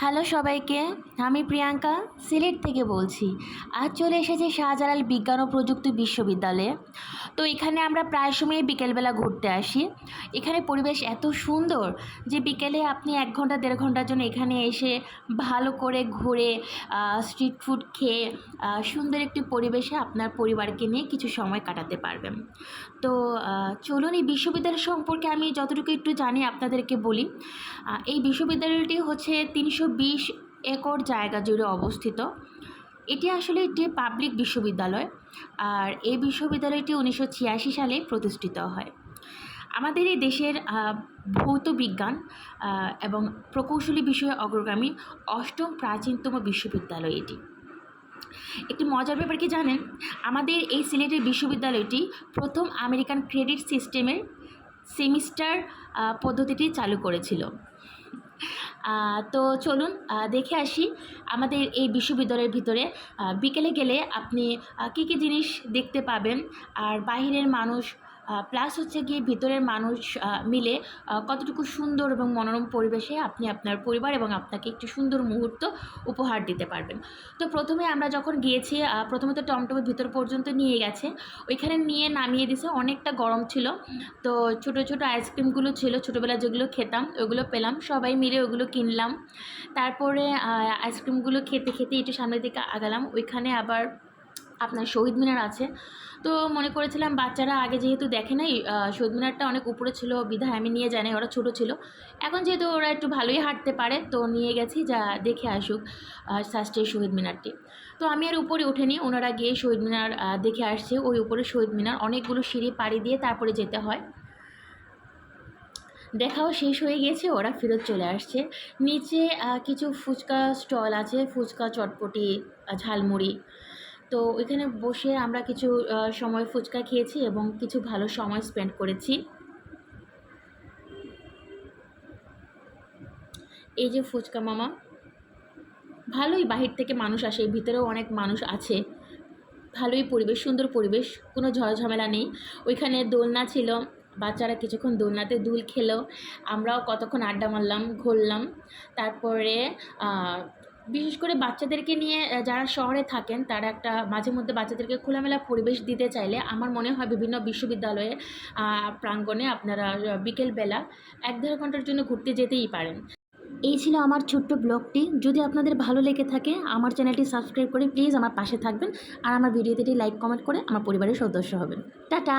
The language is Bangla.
হ্যালো সবাইকে, আমি প্রিয়াঙ্কা, সিলেট থেকে বলছি। আজ চলে এসেছি শাহজালাল বিজ্ঞান ও প্রযুক্তি বিশ্ববিদ্যালয়ে। তো এখানে আমরা প্রায় সময় বিকেলবেলা ঘুরতে আসি। এখানে পরিবেশ এত সুন্দর যে বিকেলে আপনি এক ঘণ্টা, দেড় ঘণ্টার জন্য এখানে এসে ভালো করে ঘুরে স্ট্রিট ফুড খেয়ে সুন্দর একটি পরিবেশে আপনার পরিবারকে নিয়ে কিছু সময় কাটাতে পারবেন। তো চলুন এই বিশ্ববিদ্যালয় সম্পর্কে আমি যতটুকু একটু জানি আপনাদেরকে বলি। এই বিশ্ববিদ্যালয়টি হচ্ছে তিনশো বিশ একর জায়গা জুড়ে অবস্থিত। এটি আসলে একটি পাবলিক বিশ্ববিদ্যালয় আর এই বিশ্ববিদ্যালয়টি উনিশশো ছিয়াশি সালে প্রতিষ্ঠিত হয়। আমাদের এই দেশের ভৌত বিজ্ঞান এবং প্রকৌশলী বিষয়ে অগ্রগামী অষ্টম প্রাচীনতম বিশ্ববিদ্যালয় এটি। একটি মজার ব্যাপার কি জানেন? আমাদের এই সিলেটের বিশ্ববিদ্যালয়টি প্রথম আমেরিকান ক্রেডিট সিস্টেমের সেমিস্টার পদ্ধতিটি চালু করেছিল। তো চলুন দেখে আসি আমাদের এই বিশ্ববিদ্যালয়ের ভিতরে। বিকেলে গেলে আপনি কী কী জিনিস দেখতে পাবেন? আর বাহিরের মানুষ প্লাস হচ্ছে গিয়ে ভিতরের মানুষ মিলে কতটুকু সুন্দর এবং মনোরম পরিবেশে আপনি আপনার পরিবার এবং আপনাকে একটি সুন্দর মুহূর্ত উপহার দিতে পারবেন। তো প্রথমে আমরা যখন গিয়েছি প্রথমে তো টমটমে ভিতর পর্যন্ত নিয়ে গেছে। ওইখানে নিয়ে নামিয়ে দিছে, অনেকটা গরম ছিল। তো ছোট ছোট আইসক্রিমগুলো ছিল ছোটোবেলা যেগুলো খেতাম, ওগুলো পেলাম। সবাই মিলে ওগুলো কিনলাম। তারপরে আইসক্রিমগুলো খেতে খেতে একটু সামনের দিকে আগালাম। ওইখানে আবার আপনার শহীদ মিনার আছে। তো মনে করেছিলাম বাচ্চারা আগে যেহেতু দেখে নাই শহীদ মিনারটা অনেক উপরে ছিল, বিধায় আমি নিয়ে জানি ওরা ছোট ছিল। এখন যেহেতু ওরা একটু ভালোই হাঁটতে পারে, তো নিয়ে গেছি, যা দেখে আসুক শাস্ত্রীয় শহীদ মিনারটি। তো আমি আর উপরে উঠেনি, ওনারা গিয়ে শহীদ মিনার দেখে আসছে, ওই উপরে শহীদ মিনার, অনেকগুলো সিঁড়ি পাড়ি দিয়ে তারপরে যেতে হয়। দেখাও শেষ হয়ে গেছে, ওরা ফেরত চলে আসছে। নিচে কিছু ফুচকা স্টল আছে, ফুচকা চটপটি, ঝালমুড়ি। তো ওইখানে বসে আমরা কিছু সময় ফুচকা খেয়েছি এবং কিছু ভালো সময় স্পেন্ড করেছি। এই যে ফুচকা মামা, ভালোই বাহির থেকে মানুষ আসে ভিতরেও অনেক মানুষ আছে। ভালোই পরিবেশ, সুন্দর পরিবেশ, কোনো ঝড়ঝামেলা নেই। ওইখানে দোলনা ছিল, বাচ্চারা কিছুক্ষণ দোলনাতে দুল খেলো। আমরাও কতক্ষণ আড্ডা মারলাম, ঘুরলাম। তারপরে বিশেষ করে বাচ্চাদেরকে নিয়ে যারা শহরে থাকেন, তারা একটা মাঝে মধ্যে বাচ্চাদেরকে খোলামেলা পরিবেশ দিতে চাইলে আমার মনে হয় বিভিন্ন বিশ্ববিদ্যালয়ের প্রাঙ্গণে আপনারা বিকেলবেলা এক দেড় ঘণ্টার জন্য ঘুরতে যেতেই পারেন। এই ছিল আমার ছোট্ট ব্লগটি। যদি আপনাদের ভালো লেগে থাকে, আমার চ্যানেলটি সাবস্ক্রাইব করে প্লিজ আমার পাশে থাকবেন। আর আমার ভিডিওতে লাইক, কমেন্ট করে আমার পরিবারের সদস্য হবেন। টাটা!